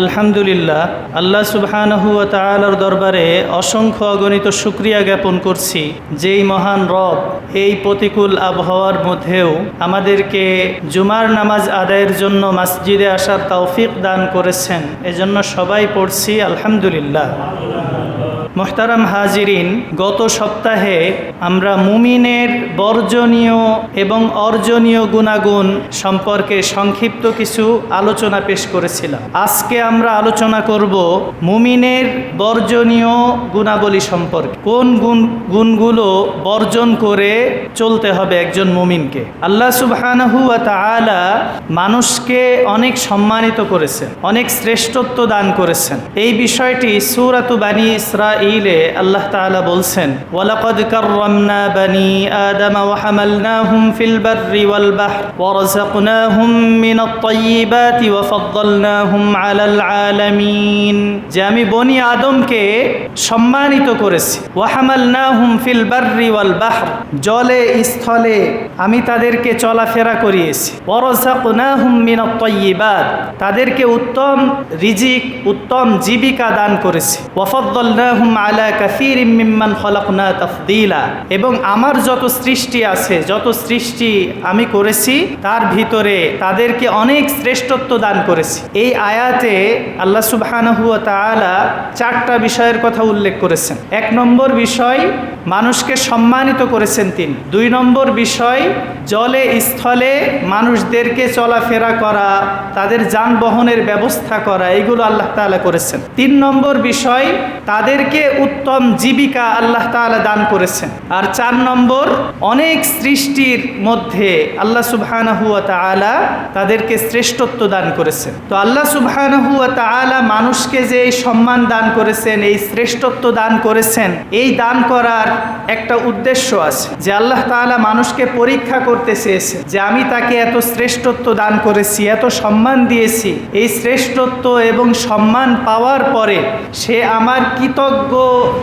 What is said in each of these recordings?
আলহামদুলিল্লাহ, আল্লাহ সুবহানাহু ওয়া দরবারে অসংখ্য অগণিত সুক্রিয়া জ্ঞাপন করছি। যেই মহান রব এই প্রতিকূল আবহাওয়ার মধ্যেও আমাদেরকে জুমার নামাজ আদায়ের জন্য মসজিদে আসার তৌফিক দান করেছেন। এজন্য সবাই পড়ছি আলহামদুলিল্লাহ। মোহতারাম হাজিরিন, গত সপ্তাহে আমরা মুমিনের বর্জনীয় এবং অর্জনীয় গুণাগুণ সম্পর্কে সংক্ষিপ্ত কিছু আলোচনা পেশ করেছিলাম। আজকে আমরা আলোচনা করব মুমিনের বর্জনীয় গুণাবলী সম্পর্কে। কোন গুণ, গুণগুলো বর্জন করে চলতে হবে একজন মুমিনকে? আল্লাহ ওয়া তাআলা মানুষকে অনেক সম্মানিত করেছেন, অনেক শ্রেষ্ঠত্ব দান করেছেন। এই বিষয়টি সূরাতু বানি ইসরাঈলে আল্লাহ তাআলা বলছেন, ওয়ালাকাদ কাররামনা বানি আদম ওয়া হামালনাহুম ফিল বাররি ওয়াল বাহর ওয়া রাযাকনাহুম মিনাত তাইয়্যিবাতি ওয়া ফাদ্দালনাহুম আলাল আলামিন। যে আমি বনি আদমকে সম্মানিত করেছি। ওয়া হামালনাহুম ফিল বাররি ওয়াল বাহর। জলে, স্থলে আমি তাদেরকে চলাফেরা করিয়েছি। তাদেরকে উত্তম রিজিক, উত্তম জীবিকা দান করেছি। আলা এবং আমার যত সৃষ্টি আছে, যত সৃষ্টি আমি করেছি, তার ভিতরে তাদেরকে অনেক শ্রেষ্ঠত্ব দান করেছি। এই আয়াতে আল্লাহ সুবহানাহু তাআলা চারটা বিষয়ের কথা উল্লেখ করেছেন। এক নম্বর বিষয়, মানুষকে সম্মানিত করেছেন তিনি। দুই নম্বর বিষয় জলে, স্থলে মানুষদেরকে চলাফেরা করা, তাদের যানবাহনের ব্যবস্থা করা এগুলো আল্লাহ তাআলা করেছেন। তিন নম্বর বিষয়, তাদেরকে উত্তম জীবিকা আল্লাহ তাআলা দান করেছেন। আর চার নম্বর, অনেক সৃষ্টির মধ্যে আল্লাহ সুবহানাহু ওয়া তাআলা তাদেরকে শ্রেষ্ঠত্ব দান করেছেন। তো আল্লাহ সুবহানাহু ওয়া তাআলা মানুষকে যে এই সম্মান দান করেছেন, এই শ্রেষ্ঠত্ব দান করেছেন, এই দান করার একটা উদ্দেশ্য আছে। যে আল্লাহ তাআলা মানুষকে পরীক্ষা করতে চেয়েছে যে আমি তাকে এত শ্রেষ্ঠত্ব দান করেছি, এত সম্মান দিয়েছি। এই শ্রেষ্ঠত্ব এবং সম্মান পাওয়ার পরে সে আমার কৃতজ্ঞ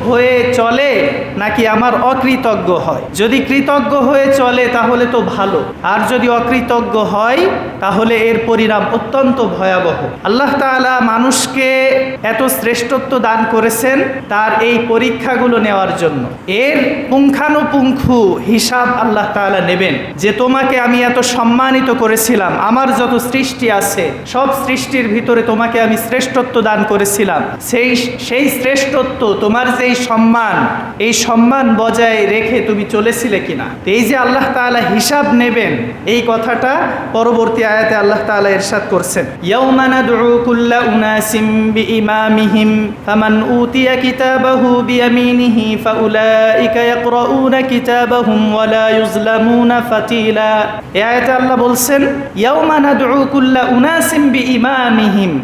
হয়ে চলে নাকি আমার অকৃতজ্ঞ হয়? যদি কৃতজ্ঞ হয়ে চলে তাহলে তো ভালো। আর যদি অকৃতজ্ঞ হয়, তাহলে এর পরিণাম অত্যন্ত ভয়াবহ। আল্লাহ তাআলা মানুষকে এত শ্রেষ্ঠত্ব দান করেছেন তার এই পরীক্ষাগুলো নেওয়ার জন্য। এর পুঙ্খানুপুঙ্খু হিসাব আল্লাহ তাআলা নেবেন যে তোমাকে আমি এত সম্মানিত করেছিলাম। আমার যত সৃষ্টি আছে, সব সৃষ্টির ভিতরে তোমাকে আমি শ্রেষ্ঠত্ব দান করেছিলাম। সেই সেই শ্রেষ্ঠত্ব, তোমার যেই সম্মান, এই সম্মান বজায় রেখে তুমি চলেছিলে কিনা? এই যে আল্লাহ তাআলা হিসাব নেবেন, এই কথাটা পরবর্তী আয়াতে আল্লাহ তাআলা ইরশাদ করছেন। ইয়াউমা নাদউ কুল্লা উনাসিম বিইমামিহিম, ফামান উতিয়া কিতাবাহু বিয়ামিনিহি, ফাউলাইকা ইয়াকরাউনা কিতাবাহুম ওয়ালা ইউজলামুনা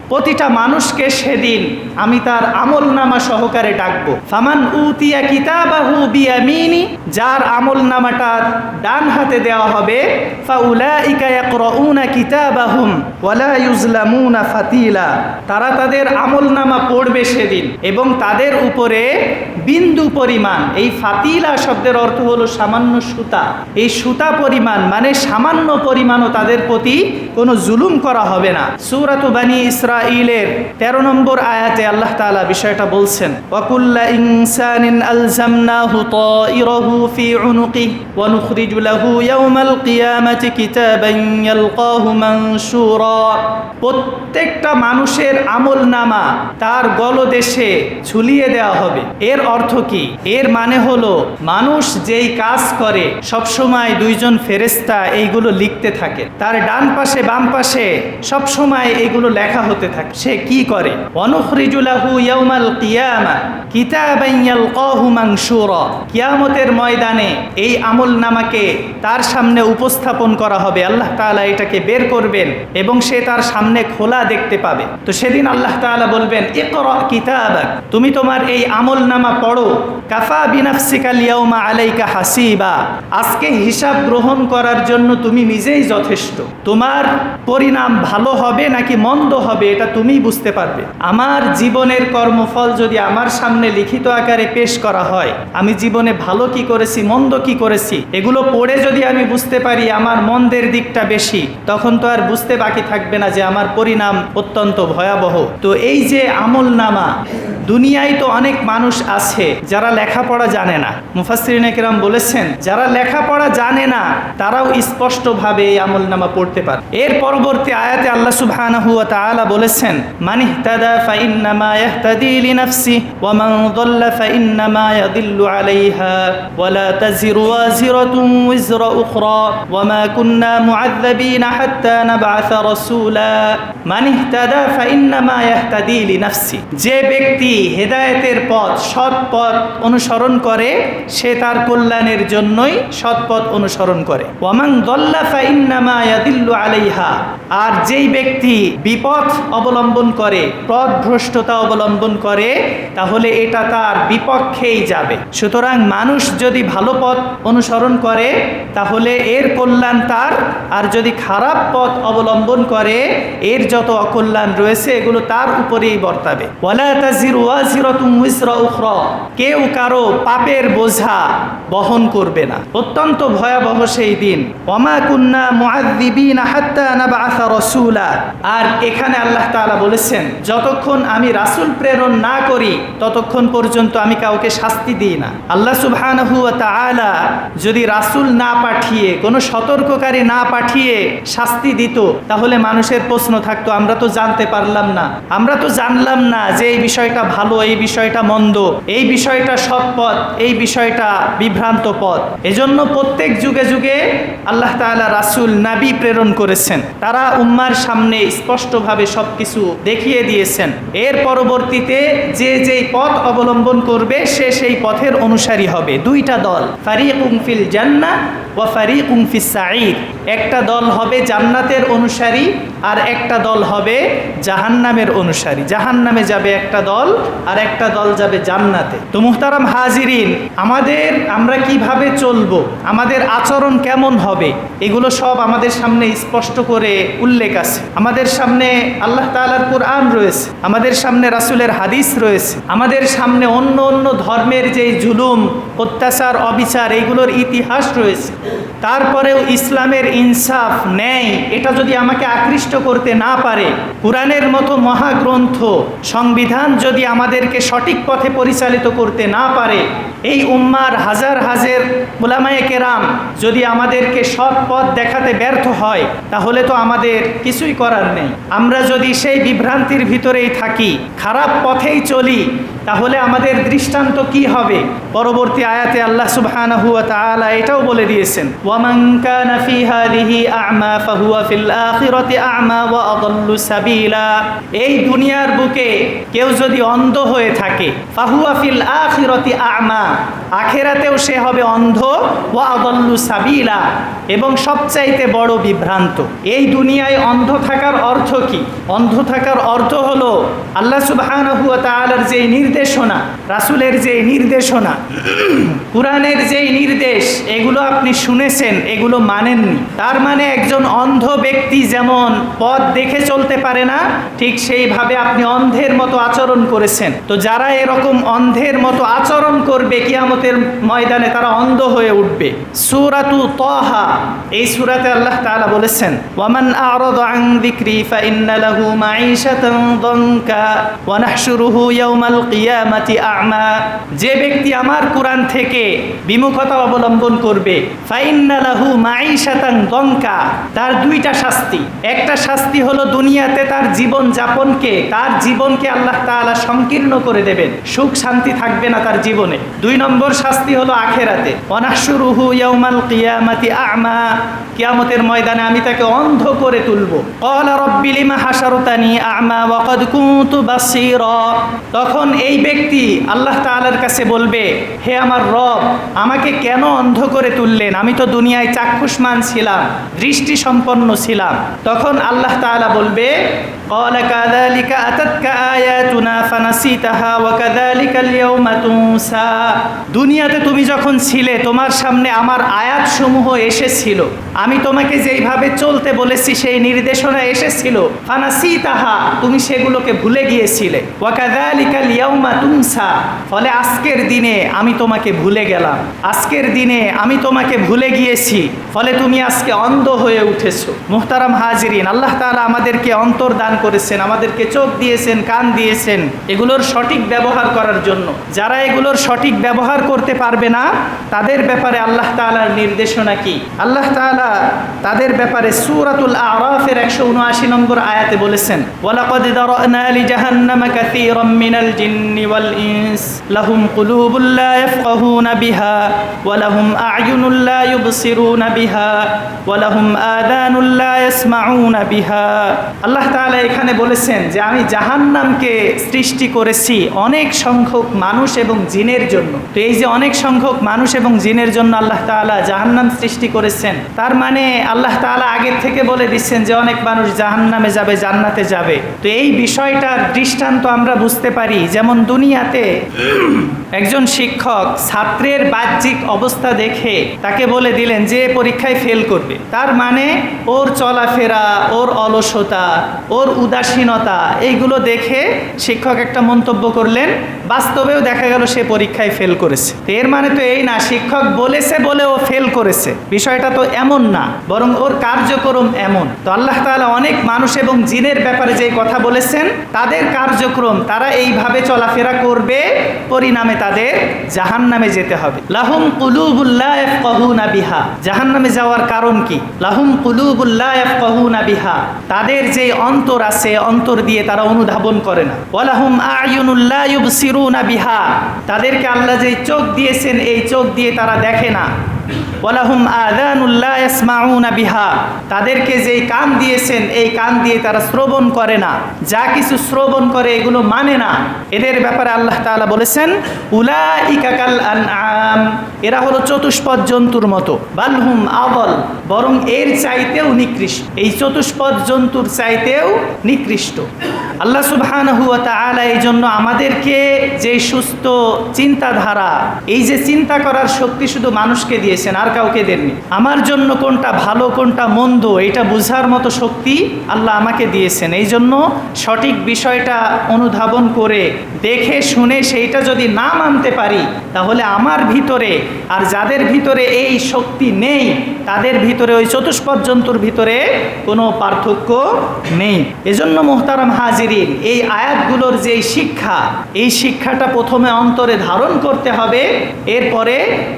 প্রতিটা মানুষকে সেদিন আমি তার আমল নামা সহকারে ডাকবো। যার আমল নামাটা ডান হাতে দেওয়া হবে তারা তাদের আমল নামা পড়বে সেদিন এবং তাদের উপরে বিন্দু পরিমাণ, এই ফাতিলা শব্দের অর্থ হলো সামান্য সুতা। এই সুতা পরিমাণ মানে সামান্য পরিমাণও তাদের প্রতি কোনো জুলুম করা হবে না। সূরাত বানি ইসরাঈলের তেরো নম্বর আয়াতে আল্লাহ তাআলা বিষয়টা বলছেন, ওয়াকুল্লা ইনসানিন আলজামনাহু তাইরাহু ফি উনুকিহি ওয়া নুখরিজু লাহু ইয়াওমাল কিয়ামাতি প্রত্যেকটা মানুষের আমল নামা তার গলদেশে ঝুলিয়ে দেওয়া হবে। এর অর্থ কি? এর মানে হলো, মানুষ যেই কাজ করে, সবসময় দুইজন ফেরেস্তা এইগুলো লিখতে থাকে। তার ডান পাশে, বাম পাশে সবসময় এগুলো লেখা হতে থাকে। সে কি করে? ইয়াউমাল কিয়ামা কিয়ামতের ময়দানে এই আমল নামাকে তার সামনে উপস্থাপন করা হবে। আল্লাহ তাআলা এটাকে বের করবেন এবং সে তার সামনে খোলা দেখতে পাবে। তো সেদিন আল্লাহ তাআলা বলবেন, ইকরা কিতাবাক, তুমি তোমার এই আমল নামা পড়ো। কাফা বিনাফসিকাল ইয়াউমা আলাইকা হাসিবা। আজকে হিসাব গ্রহণ করার জন্য তুমি নিজেই যথেষ্ট। তোমার পরিণাম ভালো হবে নাকি মন্দ হবে এটা তুমিই বুঝতে পারবে। আমার জীবনের কর্মফল যদি আমার সামনে লিখিত আকারে পেশ করা হয়, আমি জীবনে ভালো কি করেছি, মন্দ কি করেছি, এগুলো পড়ে যদি আমি বুঝতে পারি আমার মন্দের দিকটা বেশি, তখন তো আর বুঝতে বাকি থাকবে না যে আমার পরিণাম অত্যন্ত ভয়াবহ। তো এই যে আমল নামা দুনিয়ায় তো অনেক মানুষ আছে যারা লেখাপড়া জানে না। মুফাসরিন একরাম বলেছেন, যারা লেখাপড়া জানে না, তারাও স্পষ্টভাবে এই আমল নামা পড়তে পারে। এর পরবর্তী আয়াতে আল্লাহ সুবহানাহু ওয়া তাআলা বলেছেন, মান ইহতাদা ফাইন্নামা ইয়াহতাদি লিনাফসি, ওয়া মান দাল্লা ফাইন্নামা ইয়াদিল্লু আলাইহা, ওয়া লা তাজিরু ওয়াজিরাতুন উযরা উখরা, ওয়া মা কুন্না মুআযযাবিনা হাত্তা নাবআসা রাসূলা, মান ইহতাদা ফাইন্নামা ইয়াহতাদি লিনাফসি। যে ব্যক্তি হেদায়েতের পথ, সৎ পথ অনুসরণ করে, সে তার কল্যাণের জন্যই সৎ পথ অনুসরণ করে। ফাইন্নামা ইয়াদিল্লু আলাইহা। আর যেই ব্যক্তি বিপথ অবলম্বন করে, পথভ্রষ্টতা অবলম্বন করে, তাহলে এটা তার বিপক্ষেই যাবে। সুতরাং মানুষ যদি ভালো পথ অনুসরণ করে, তাহলে এর কল্যাণ তার। আর যদি খারাপ পথ অবলম্বন করে, এর যত অকল্যাণ রয়েছে, এগুলো তার উপরেই বর্তাবে। কেউ কারও পাপের বোঝা বহন করবে না। অত্যন্ত ভয়াবহ সেই দিন। ওমা কুন্না রাসূলা। আর এখানে আল্লাহ তাআলা বলেছেন, যতক্ষণ আমি রাসূল প্রেরণ না করি, ততক্ষণ পর্যন্ত আমি কাউকে শাস্তি দিই না। আল্লাহ তাআলা যদি রাসূল না পাঠিয়ে, কোনো সতর্ককারী না পাঠিয়ে শাস্তি দিত, তাহলে মানুষের প্রশ্ন থাকতো, আমরা তো জানতে পারলাম না। আমরা তো জানলাম না যে এই বিষয়টা ভালো, এই বিষয়টা মন্দ। এই বিষয়টা সৎ পথ, এই বিষয়টা বিভ্রান্ত পথ। এজন্য প্রত্যেক যুগে যুগে আল্লাহ তাআলা রাসুল, নাবী প্রেরণ করেছেন। তারা উম্মার সামনে স্পষ্টভাবে সব কিছু দেখিয়ে দিয়েছেন। এর পরবর্তীতে যে যেই পথ অবলম্বন করবে, সে সেই পথের অনুসারী হবে। দুইটা দল ফারিকুম ফিল জান্নাহ ওয়া ফারিকুম ফিস সাঈদ। একটা দল হবে জান্নাতের অনুসারী আর একটা দল হবে জাহান্নামের অনুসারী। জাহান্নামে যাবে একটা দল আর একটা দল যাবে জান্নাতে। তো মুহতারাম হাজিরিন, আমাদের আমরা কীভাবে চলবো? আমাদের আচরণ কেমন হবে? এগুলো সব আমাদের সামনে স্পষ্ট করে উল্লেখ আছে। আমাদের সামনে আল্লাহ তাআলার কোরআন রয়েছে। আমাদের সামনে রাসূলের হাদিস রয়েছে। আমাদের সামনে অন্য অন্য ধর্মের যে জুলুম, অত্যাচার, অবিচার এইগুলোর ইতিহাস রয়েছে। তারপরেও ইসলামের ইনসাফ, ন্যায়, এটা যদি আমাকে আকৃষ্ট করতে না পারে, কোরআনের মতো মহাগ্রন্থ, সংবিধান যদি আমাদেরকে সঠিক পথে পরিচালিত করতে না পারে, এই উম্মার হাজার হাজার ওলামায়ে কেরাম যদি আমাদেরকে সৎ পথ দেখাতে ব্যর্থ হয়, তাহলে তো আমাদের কিছুই করার নেই। আমরা যদি সেই বিভ্রান্তির ভিতরেই থাকি, খারাপ পথেই চলি, তাহলে আমাদের দৃষ্টান্ত কি হবে? পরবর্তী আয়াতে আল্লাহ তাআলা এটাও বলে দিয়েছেন এই দুনিয়ার বুকে কেউ যদি অন্ধ হয়ে থাকে, ফাহুয়া ফিল আখিরাতি আ'মা আখেরাতেও সে হবে অন্ধ, ওয়া আদাল্লু সাবিলা, এবং সবচাইতে বড় বিভ্রান্ত। এই দুনিয়ায় অন্ধ থাকার অর্থ কি? অন্ধ থাকার অর্থ হলো আল্লাহ সুবহানাহু ওয়া তাআলার যে নির্দেশনা, রাসূলের যে নির্দেশনা, কোরআনের যেই নির্দেশ, এগুলো আপনি শুনেছেন, এগুলো মানেননি। তার মানে একজন অন্ধ ব্যক্তি যেমন পথ দেখে চলতে পারে না, ঠিক সেইভাবে আপনি অন্ধের মতো আচরণ করেছেন। তো যারা এরকম অন্ধের মতো আচরণ করবে কিয়ামতের ময়দানে তারা অন্ধ হয়ে উঠবে। সূরাতু তাহা, এই সূরাতে আল্লাহ তাআলা বলেছেন, ওয়ামান আ'রাদা আন যিকরি ফাইন্না লাহু মাঈশাতান দানকা ওয়া নাহশুরুহু ইয়াওমাল কিয়ামাতি আ'মা। যে ব্যক্তি আমার কোরআন থেকে বিমুখতা অবলম্বন করবে, ফাইন্না লাহু মাঈশাতান দঙ্কা তার দুইটা শাস্তি। একটা শাস্তি হলো দুনিয়াতে তার জীবন যাপনকে, তার জীবনকে আল্লাহ তাআলা সংকীর্ণ করে দেবেন। সুখ শান্তি থাকবে না তার জীবনে। দুই নম্বর শাস্তি হলো আখেরাতে অনাশুরুহু ইয়াউমাল কিয়ামাতি আ'মা কিয়ামতের ময়দানে আমি তাকে অন্ধ করে তুলব ক্বালা রাব্বি লিমা হাশারতানি আ'মা ওয়া ক্বাদ কুনতু বাসীরা তখন এই ব্যক্তি আল্লাহ তাআলার কাছে বলবে হে আমার রব আমাকে কেন অন্ধ করে তুললেন আমি তো দুনিয়ায় চাক্ষুষ্মান ছিলাম দৃষ্টি সম্পন্ন ছিলাম তখন আল্লাহ তাআলা বলবে قال كذلك أتتك آياتنا فنسيتها وكذلك اليوم تنسى দুনিয়াতে তুমি যখন ছিলে, তোমার সামনে আমার আয়াতসমূহ এসেছিল। আমি তোমাকে যেইভাবে চলতে বলেছি, সেই নির্দেশনা এসেছিল। ফানাসি তাহা তুমি সেগুলোকে ভুলে গিয়েছিলে। ফলে আজকের দিনে আমি তোমাকে ভুলে গেলাম। আজকের দিনে আমি তোমাকে ভুলে গিয়েছি, ফলে তুমি আজকে অন্ধ হয়ে উঠেছো। মুহতারাম হাজিরিন, আল্লাহ তাআলা আমাদেরকে অন্তর দান করেছেন, আমাদেরকে চোখ দিয়েছেন, কান দিয়েছেন এগুলোর সঠিক ব্যবহার করার জন্য। যারা এগুলোর সঠিক ব্যবহার করতে পারবে না, তাদের ব্যাপারে আল্লাহ তাআলার নির্দেশনা কি? আল্লাহ তাআলা তাদের ব্যাপারে সূরাতুল আরাফের একশো উনআশি নম্বর আয়াতে বলেছেন আল্লাহ তাআলা এখানে বলেছেন যে, আমি জাহান্নামকে সৃষ্টি করেছি অনেক সংখ্যক মানুষ এবং জিনের জন্য। তো এই যে অনেক সংখ্যক মানুষ এবং জিনের জন্য আল্লাহ তালা জাহান্নাম সৃষ্টি করেছেন, তার মানে আল্লাহ তালা আগের থেকে বলে দিচ্ছেন যে অনেক মানুষ জাহান্নামে যাবে, জান্নাতে যাবে। তো এই বিষয়টার দৃষ্টান্ত আমরা বুঝতে পারি, যেমন দুনিয়াতে একজন শিক্ষক ছাত্রের বাহ্যিক অবস্থা দেখে তাকে বলে দিলেন যে পরীক্ষায় ফেল করবে। তার মানে ওর চলাফেরা, ওর অলসতা, ওর উদাসীনতা, এইগুলো দেখে শিক্ষক একটা মন্তব্য করলেন। বাস্তবেও দেখা গেল সে পরীক্ষায় ফেল করেছে। এর মানে তো এই না, শিক্ষক বলেছে বলে ও ফেল করেছে। বিষয়টা তো এমন না, বরং ওর কার্যক্রম এমন। তো আল্লাহ তাআলা অনেক মানুষ এবং জিনের ব্যাপারে যে কথা বলেছেন, তাদের কার্যক্রম, তারা এইভাবে চলাফেরা করবে, পরিণামে তাদের জাহান নামে যেতে হবে। লাহুম কুলুবুল্লাহ ইয়াফকাহুনা বিহা। জাহান্নামে যাওয়ার কারণ কি? লাহুম না বিহা। তাদের যে অন্তর আছে অন্তর দিয়ে তারা অনুধাবন করে না। ওয়ালাহুম আয়ুনুল্লাহ ইউবসিরুনা বিহা। তাদেরকে আল্লাহ যে চোখ দিয়েছেন, এই চোখ দিয়ে তারা দেখে না। ওয়ালাহুম আদানুল্লাহ ইয়াসমাউনা বিহা। তাদেরকে যেই কান দিয়েছেন, এই কান দিয়ে তারা শ্রবণ করে না। যা কিছু শ্রবণ করে, এগুলো মানে না। এদের ব্যাপারে আল্লাহ তাআলা বলেছেন উলা ইকাকাল আনআম। এরা হলো চতুষ্পদ জন্তুর মতো। বালহুম আবল বরং এর চাইতেও নিকৃষ্ট। এই চতুষ্পদ জন্তুর চাইতেও নিকৃষ্ট। আল্লাহ সুবহানাহু ওয়া তাআলা এই জন্য আমাদেরকে যে সুস্থ চিন্তাধারা, এই যে চিন্তা করার শক্তি শুধু মানুষকে দিয়েছেন। আর কাউকে দেননি। আমার জন্য কোনটা ভালো, কোনটা মন্দ এটা বুঝার মতো শক্তি আল্লাহ আমাকে দিয়েছেন। এই জন্য সঠিক বিষয়টা অনুধাবন করে, দেখে, শুনে সেইটা যদি না মানতে পারি, তাহলে আমার ভিতরে আর যাদের ভিতরে এই শক্তি নেই, তাদের ভিতরে ওই চতুষ্পদ জন্তুর ভিতরে কোনো পার্থক্য নেই। এজন্য মোহতারাম হাজিরিন, এই আয়াতগুলোর যে শিক্ষা, এই শিক্ষাটা প্রথমে অন্তরে ধারণ করতে হবে, এরপরে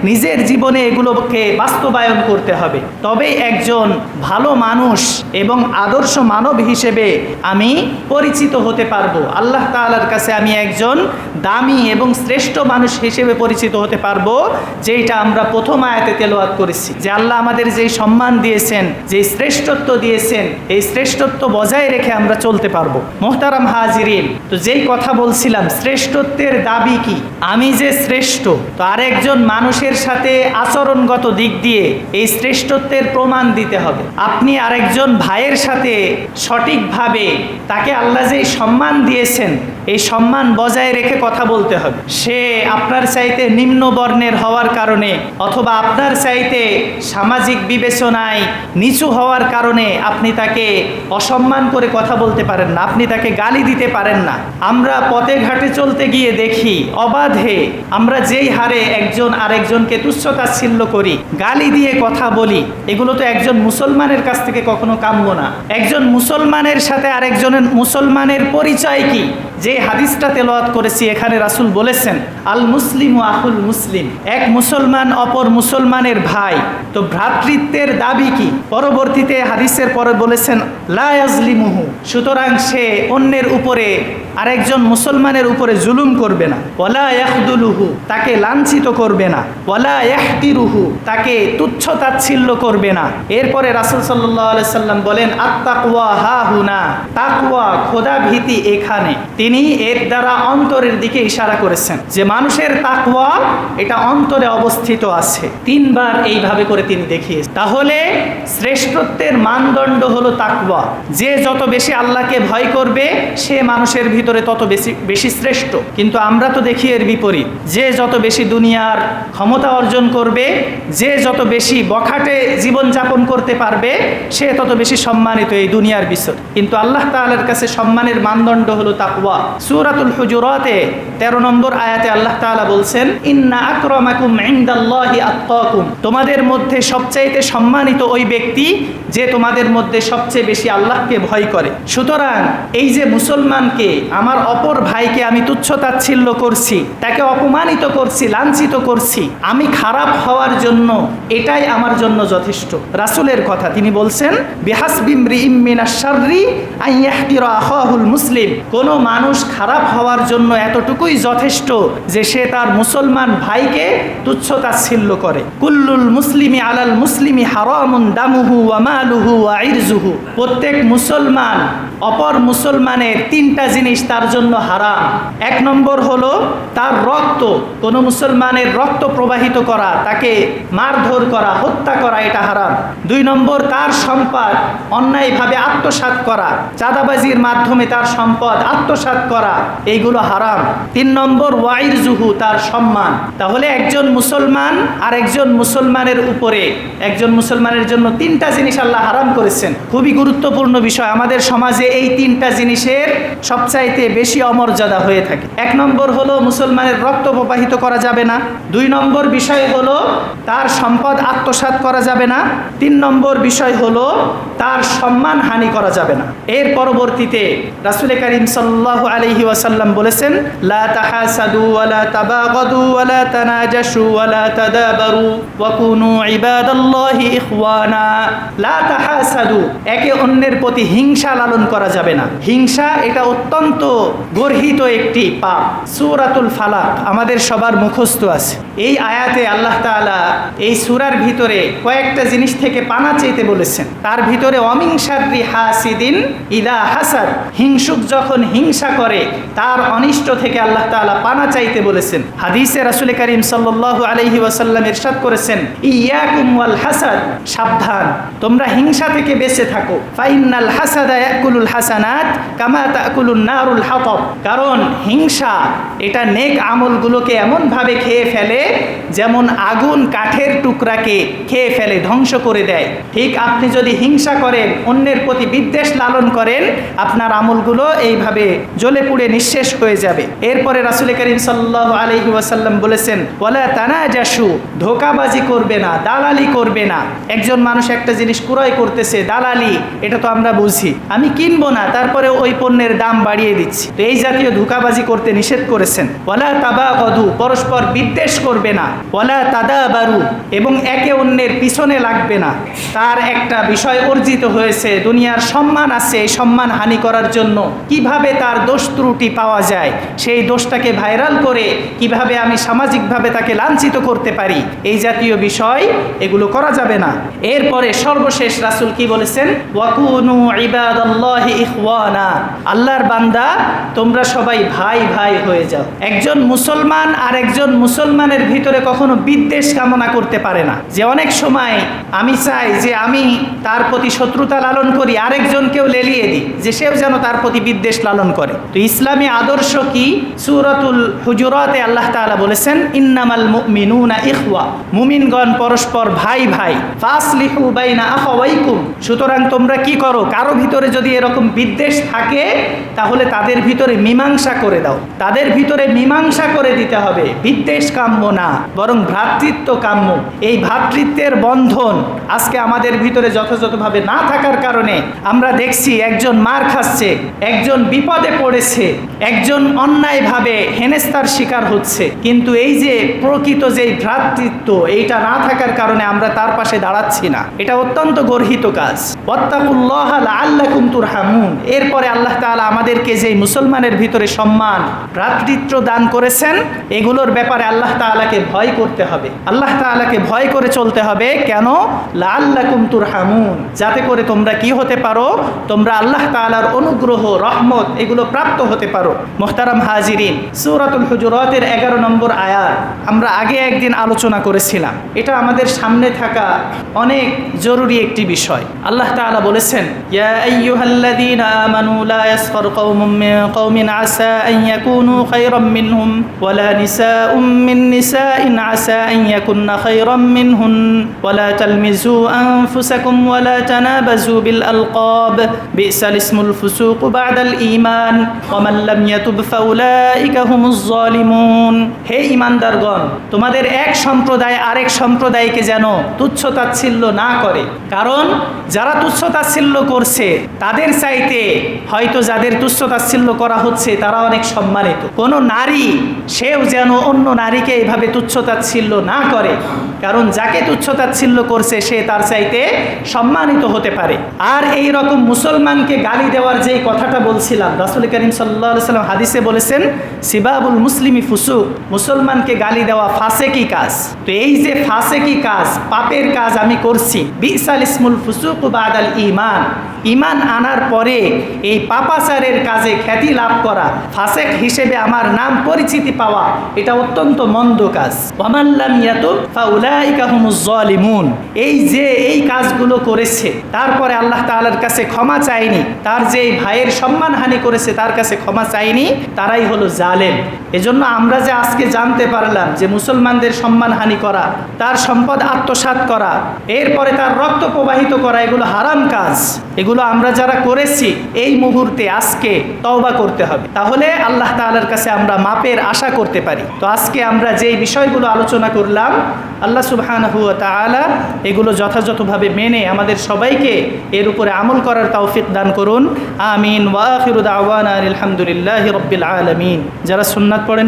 নিজের জীবনে এগুলোকে বাস্তবায়ন করতে হবে। তবেই একজন ভালো মানুষ এবং আদর্শ মানব হিসেবে আমি পরিচিত হতে পারব। আল্লাহ তাআলার কাছে আমি একজন দামি এবং শ্রেষ্ঠ মানুষ হিসেবে পরিচিত হতে পারব যেটা আমরা প্রথম আয়াতে তেলোয়াত করেছি। যে আল্লাহ আমাদের যেই সম্মান দিয়েছেন, যেই শ্রেষ্ঠত্ব দিয়েছেন, এই শ্রেষ্ঠত্ব বজায় রেখে আমরা চলতে পারব। মোহতারাম হাজিরিন, তো যেই কথা বলছিলাম, শ্রেষ্ঠত্বের দাবি কি? আমি যে শ্রেষ্ঠ, তো আরেকজন মানুষের সাথে আচরণগত দিক দিয়ে এই শ্রেষ্ঠত্বের প্রমাণ দিতে হবে। আপনি আরেকজন ভাইয়ের সাথে সঠিকভাবে তাকে আল্লাহ যেই সম্মান দিয়েছেন, এই সম্মান বজায় রেখে কথা বলতে হবে। সে আপনার চাইতে নিম্ন বর্ণের হওয়ার কারণে অথবা আপনার চাইতে সামাজিক বিবেচনায় নিচু হওয়ার কারণে আপনি তাকে অসম্মান করে কথা বলতে পারেন না, আপনি তাকে গালি দিতে পারেন না। আমরা পথে ঘাটে চলতে গিয়ে দেখি, অবাধে আমরা যেই হারে একজন আরেকজনকে তুচ্ছতাচ্ছিল্য করি গালি দিয়ে কথা বলি, এগুলো তো একজন মুসলমানের কাছ থেকে কখনো কাম্য না। একজন মুসলমানের সাথে আরেকজনের মুসলমানের পরিচয় কি? যে হাদিসটা তেলাওয়াত করেছি, এখানে রাসুল বলেছেন, আল মুসলিম ও আহুল মুসলিম এক মুসলমান অপর মুসলমানের ভাই। তো ভ্রাতৃত্বের দাবি কি? পরবর্তীতে হাদিসের পরে বলেছেন, লা ইয়াজলিমুহু সুতরাং সে অন্যের উপরে, আরেকজন মুসলমানের উপরে জুলুম করবে না। ওয়ালা ইয়াখদুলুহু তাকে লাঞ্ছিত করবে না। ওয়ালা ইয়াহতিরুহু তাকে তুচ্ছ তাচ্ছিল্য করবে না। এরপরে রাসূল আলাইহি সাল্লাম বলেন, আত্তাকওয়া হা হুনা তাকওয়া খোদা ভীতি এখানে। তিনি এর দ্বারা অন্তরের দিকে ইশারা করেছেন যে, মানুষের তাকওয়া, এটা অন্তরে অবস্থিত আছে। তিনবার এইভাবে করে তিনি দেখিয়েছেন। তাহলে শ্রেষ্ঠত্বের মানদণ্ড হলো তাকওয়া। যে যত বেশি আল্লাহকে ভয় করবে, সে মানুষের ভিতরে তত বেশি বেশি শ্রেষ্ঠ। কিন্তু আমরা তো দেখি এর বিপরীত। যে যত বেশি দুনিয়ার ক্ষমতা অর্জন করবে যে যত বেশি বখাটে জীবনযাপন করতে পারবে, সে তত বেশি সম্মানিত এই দুনিয়ার বিষয় কিন্তু আল্লাহ তাআলার কাছে সম্মানের মানদণ্ড হলো তাকওয়া। সূরাতুল হুজুরাতে 13 নম্বর আয়াতে আল্লাহ তাআলা বলছেন, ইন্না আকরামাকুম ইনদাল্লাহি তোমাদের মধ্যে সবচাইতে সম্মানিত ওই ব্যক্তি যে তোমাদের মধ্যে সবচেয়ে বেশি আল্লাহকে ভয় করে। সুতরাং এই যে মুসলমানকে, আমার অপর ভাইকে আমি তুচ্ছ তাচ্ছিল্য করছি, তাকে অপমানিত করছি, লাঞ্ছিত করছি, আমি খারাপ হওয়ার জন্য এটাই আমার জন্য যথেষ্ট। রাসূলের কথা, তিনি বলছেন মুসলিম। কোনো মানুষ খারাপ হওয়ার জন্য এতটুকুই যথেষ্ট যে সে তার মুসলমান ভাইকে তুচ্ছ তাচ্ছিল্য করে। কুল্লুল মুসলিমি আলাল মুসলিমি হারামুন দামুহু ওয়া মালুহু ওয়া প্রত্যেক মুসলমান অপর মুসলমানের তিনটা জিনিস তার জন্য হারাম। এক নম্বর হলো তার রক্ত। কোনো মুসলমানের রক্ত প্রবাহিত করা, তাকে মারধর করা, হত্যা করা, এটা হারাম। দুই নম্বর, তার সম্পদ, অন্যায়ভাবে আত্মসাৎ করা, চাঁদাবাজির মাধ্যমে তার সম্পদ আত্মসাৎ করা, এইগুলো হারাম। তিন নম্বর, ওয়াইর জুহু, তার সম্মান। তাহলে একজন মুসলমান আর একজন মুসলমানের উপরে, একজন মুসলমানের জন্য তিনটা জিনিস আল্লাহ হারাম করেছেন। খুবই গুরুত্বপূর্ণ বিষয়। আমাদের সমাজে এই তিনটা জিনিসের সবচাইতে বেশি অমর্যাদা হয়ে থাকে। এক নম্বর হলো মুসলমানের রক্ত প্রবাহিত করা যাবে না। দুই নম্বর বিষয় হলো তার সম্পদ আত্মসাৎ করা যাবে না। তিন নম্বর বিষয় হলো তার সম্মান হানি করা যাবে না। এর পরবর্তীতে রাসুল করিম সাল্লাহ আলহি ওয়াসাল্লাম বলেছেন, লা একে অন্যের প্রতি হিংসা লালন করা যাবে না। হিংসা এটা অত্যন্ত গর্হিত একটি পাপ। সূরাতুল ফালাক আমাদের সবার মুখস্থ আছে। এই আয়াতে আল্লাহ তাআলা এই সূরার ভিতরে কয়েকটা জিনিস থেকে পানা চাইতে বলেছেন। তার ভিতরে অমিংসারি হাসিদিন ইদা হাসাদ। হিংসুক যখন হিংসা করে, তার অনিষ্ট থেকে আল্লাহ তাআলা পানা চাইতে বলেছেন। হাদিসে রাসূল করিম সাল্লাল্লাহু আলাইহি ওয়াসাল্লাম ইরশাদ করেছেন, ইয়াকুম ওয়াল হাসাদ সাবধান, তোমরা হিংসা থেকে বেঁচে থাকো। ফাইনাল হাসাদা ইয়াকুলুল হাসানাত কামা তাকুলুন নারুল হাতব। কারণ হিংসা, এটা নেক আমলগুলোকে এমনভাবে খেয়ে ফেলে যেমন আগুন কাঠের টুকরাকে খেয়ে ফেলে, ধ্বংস করে দেয়। ঠিক আপনি যদি হিংসা করেন, অন্যের প্রতি বিদ্বেষ লালন করেন, আপনার আমলগুলো এইভাবে জ্বলে পুড়ে নিঃশেষ হয়ে যাবে। এরপরে রাসুল করিম সাল্লাহ আলহি ওয়াসাল্লাম বলেছেন, ওয়ালা তানা যাসু ধোকাবাজি করবে না, দালালি করবে না। একজন মানুষ একটা জিনিস ক্রয় করতেছে, দালালি, এটা তো আমরা বুঝি। আমি কিনবো না তারপরে ওই পণ্যের দাম বাড়িয়ে দিচ্ছি। তো এই জাতীয় ধোকাবাজি করতে নিষেধ করেছেন। ওয়ালা তাবা গদু পরস্পর বিদ্বেষ করবে না। ওয়ালা তাদা বারু এবং একে অন্যের পিছনে লাগবে না। তার একটা বিষয় অর্জিত হয়েছে, দুনিয়ার সম্মান আছে এই সম্মান হানি করার জন্য। কীভাবে তার দোষ ত্রুটি পাওয়া যায়, সেই দোষটাকে ভাইরাল করে কীভাবে আমি সামাজিকভাবে তাকে লাঞ্ছিত করতে পারি, এই জাতীয় বিষয় এগুলো করা যাবে না। এরপরে সর্বশেষ রাসুল কি বলেছেন? ওয়াকুনু ইবাদাল্লাহি ইখওয়ানা, আল্লাহর বান্দা, তোমরা সবাই ভাই ভাই হয়ে যাও। একজন মুসলমান আর একজন মুসলমানের ভিতরে কখনো বিদ্বেষ কামনা করতে পারে না। যে অনেক সময় আমি চাই যে আমি তার প্রতি শত্রুতা লালন করি, আরেকজনকেও লেলিয়ে দিই, যে সেও যেন তার প্রতি বিদ্বেষ লালন করে। তো ইসলামী আদর্শ কি? সুরাতুল হুজুরাতে আল্লাহ তাআলা বলেছেন, ইন্নামাল মুমিনুনা ইখওয়া। মুমিনগণ পরস্পর ভাই ভাই। ফাসলিহু বাইনা আখাওয়াইকুম সুতরাং তোমরা কি করো? কারও ভিতরে যদি এরকম বিদ্বেষ থাকে, তাহলে তাদের ভিতরে মীমাংসা করে দাও। তাদের ভিতরে মীমাংসা করে দিতে হবে। বিদ্বেষ কাম্য না, বরং ভ্রাতৃত্ব কাম্য। এই ভ্রাতৃত্বের বন্ধন আজকে আমাদের ভিতরে যথাযথভাবে না থাকার কারণে আমরা দেখছি একজন মার খাচ্ছে, একজন বিপদে পড়েছে, একজন অন্যায়ভাবে হেনেস্তার শিকার হচ্ছে। কিন্তু এই যে প্রকৃত যে ভ্রাতৃত্ব, এইটা না থাকার কারণে আমরা তার পাশে দাঁড়াচ্ছি না। এটা অত্যন্ত গর্হিত কাজ। ওয়াত্তাকুল্লাহ লাআল্লাকুম তুরহামুন এরপরে আল্লাহ তাআলা আমাদেরকে যে মুসলমানের ভিতরে সম্মান, ভ্রাতৃত্ব দান করেছেন, এগুলোর ব্যাপারে আল্লাহ তাআলাকে ভয় করতে হবে। আল্লাহ তাআলাকে ভয় করে চলতে হবে, কেন? লাআল্লাকুম তুরহামুন। যাতে করে তোমরা কি হতে পারো? তোমরা আল্লাহ তাআলার অনুগ্রহ, রহমত, এগুলো প্রাপ্ত হতে পারো। মোহতারাম হাজিরিন, সূরাতুল হুজুরতের এগারো নম্বর আয়াত আমরা আগে একদিন আলোচনা করেছিলাম। এটা আমাদের সামনে থাকা অনেক জরুরি একটি বিষয়। আল্লাহ তাআলা বলেছেন, ইয়া الذين آمنوا لا يسخر قوم من قوم عسى أن يكونوا خيرا منهم ولا نساء من نساء عسى أن يكن خيرا منهن ولا تلمزوا أنفسكم ولا تنابزوا بالألقاب بئس الاسم الفسوق بعد الإيمان ومن لم يتب فأولئك هم الظالمون হে ইমানদারগণ তোমাদের এক সম্প্রদায় আরেক সম্প্রদায়কে যেন তুচ্ছ তাচ্ছিল্য না করে কারণ যারা তুচ্ছ তাচ্ছিল্য করছে তাদের চাইতে হয়তো যাদের তুচ্ছ তাচ্ছিল্য করা হচ্ছে, তারা অনেক সম্মানিত। কোনো নারী, সেও যেন অন্য নারীকে এইভাবে তুচ্ছ তাচ্ছিল্য না করে। কারণ যাকে তুচ্ছ তাচ্ছিল্য করছে, সে তার চাইতে সম্মানিত হতে পারে। আর এই রকম মুসলমানকে গালি দেওয়ার যেই কথাটা বলছিলাম, রাসুল করিম সাল্লাহ সাল্লাম হাদিসে বলেছেন, সিবাবুল মুসলিমি ফুসুক। মুসলমানকে গালি দেওয়া ফাঁসে কি কাজ। তো এই যে ফাঁসে কি কাজ, পাপের কাজ আমি করছি, বিসাল ইসমুল ফুসুক বাদাল ইমান ইমান আনার পরে এই পাপাচারের কাজে খ্যাতি লাভ করা, ফাসেক হিসেবে আমার নাম পরিচিতি পাওয়া, এটা অত্যন্ত মন্দ কাজ। ওয়ামাল্লাম এই যে এই কাজগুলো করেছে, তারপরে আল্লাহ তাআলার কাছে ক্ষমা চায়নি, তার যে ভাইয়ের সম্মানহানি করেছে, তার কাছে ক্ষমা চায়নি, তারাই হলো জালেম। এজন্য আমরা যে আজকে জানতে পারলাম যে মুসলমানদের সম্মানহানি করা, তার সম্পদ আত্মসাৎ করা, এরপরে তার রক্ত প্রবাহিত করা, এগুলো হারাম কাজ। এগুলো আমরা যারা করেছি, এই মুহূর্তে আজকে তওবা করতে হবে। তাহলে আল্লাহ তাআলার কাছে আমরা মাপের আশা করতে পারি। তো আজকে আমরা যেই বিষয়গুলো আলোচনা করলাম, আল্লাহ সুবহানাহু ওয়া তাআলা এগুলো যথাযথভাবে মেনে আমাদের সবাইকে এর উপরে আমল করার তৌফিক দান করুন। আমিন। ওয়া আখিরু দাওয়ানা আলহামদুলিল্লাহি রাব্বিল আলামিন। যারা সুন্নাত পড়েন